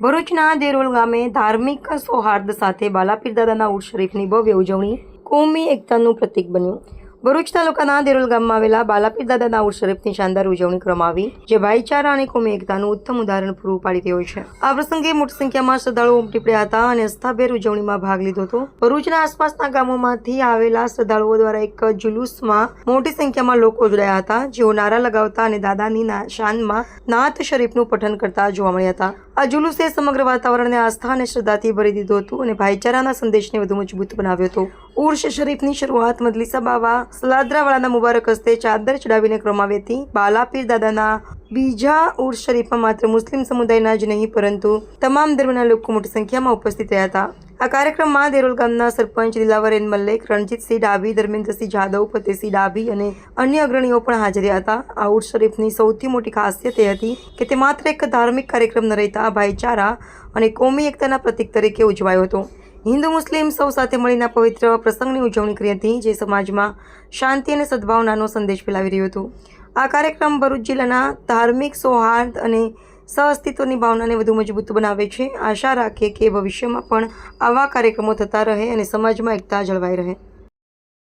ભરૂચના દેરોલ ગામે ધાર્મિક સૌહાર્દ સાથે બાલાપીર દાદાના ઉર્ષ શરીફની ભવ્ય ઉજવણી કોમી એકતાનું પ્રતીક બન્યું. ભરૂચ તાલુકાના દેરોલ ગામમાં આવેલા બાલાપીર દાદાના ઉર શરીફની શાનદાર ઉજવણી કરવામાં આવી, જે ભાઈચારા અને કોમી એકતાનું ઉત્તમ ઉદાહરણ પૂરું પાડી રહ્યો છે. આ પ્રસંગે મોટી સંખ્યામાં શ્રદ્ધાળુઓ ઉમટી પડ્યા હતા અને અસ્થાભેર ઉજવણીમાં ભાગ લીધો હતો. ભરૂચના આસપાસના ગામોમાંથી આવેલા શ્રદ્ધાળુઓ દ્વારા એક જુલુસમાં મોટી સંખ્યામાં લોકો જોડાયા હતા. જેઓ નારા લગાવતા અને દાદાની શાનમાં નાથ શરીફનું પઠન કરતા જોવા મળ્યા હતા. આ જુલુસે સમગ્ર વાતાવરણને આસ્થા અને શ્રદ્ધાથી ભરી દીધું હતું અને ભાઈચારાના સંદેશને વધુ મજબૂત બનાવ્યો હતો. ઉર્ષ શરીફની શરૂઆત મદલીસા બાવા સલાદરાવાળાના મુબારક હસ્તે ચાદર ચડાવીને કરવામાં આવી હતી. બાલાપીર દાદાના બીજા ઉર્ષ શરીફમાં માત્ર મુસ્લિમ સમુદાયના જ નહીં, પરંતુ તમામ ધર્મના લોકો મોટી સંખ્યામાં ઉપસ્થિત રહ્યા હતા. આ કાર્યક્રમમાં દેરોલ ગામના સરપંચ દિલાવર એન મલ્લેક, રણજીતસિંહ ડાભી, ધર્મેન્દ્રસિંહ જાદવ ફતેહસિંહ ડાભી અને અન્ય અગ્રણીઓ પણ હાજર હતા. આ ઉર્ષ શરીફની સૌથી મોટી ખાસિયત એ હતી કે તે માત્ર એક ધાર્મિક કાર્યક્રમ ન રહેતા ભાઈચારા અને કોમી એકતાના પ્રતીક તરીકે ઉજવાયો હતો. હિન્દુ મુસ્લિમ સૌ સાથે મળીને પવિત્ર પ્રસંગની ઉજવણી કરી હતી, જે સમાજમાં શાંતિ અને સદભાવનાનો સંદેશ ફેલાવી રહ્યો હતો. આ કાર્યક્રમ ભરૂચ જિલ્લાના ધાર્મિક સૌહાર્દ અને સહઅસ્તિત્વની ભાવનાને વધુ મજબૂત બનાવે છે. આશા રાખીએ કે ભવિષ્યમાં પણ આવા કાર્યક્રમો થતા રહે અને સમાજમાં એકતા જળવાઈ રહે.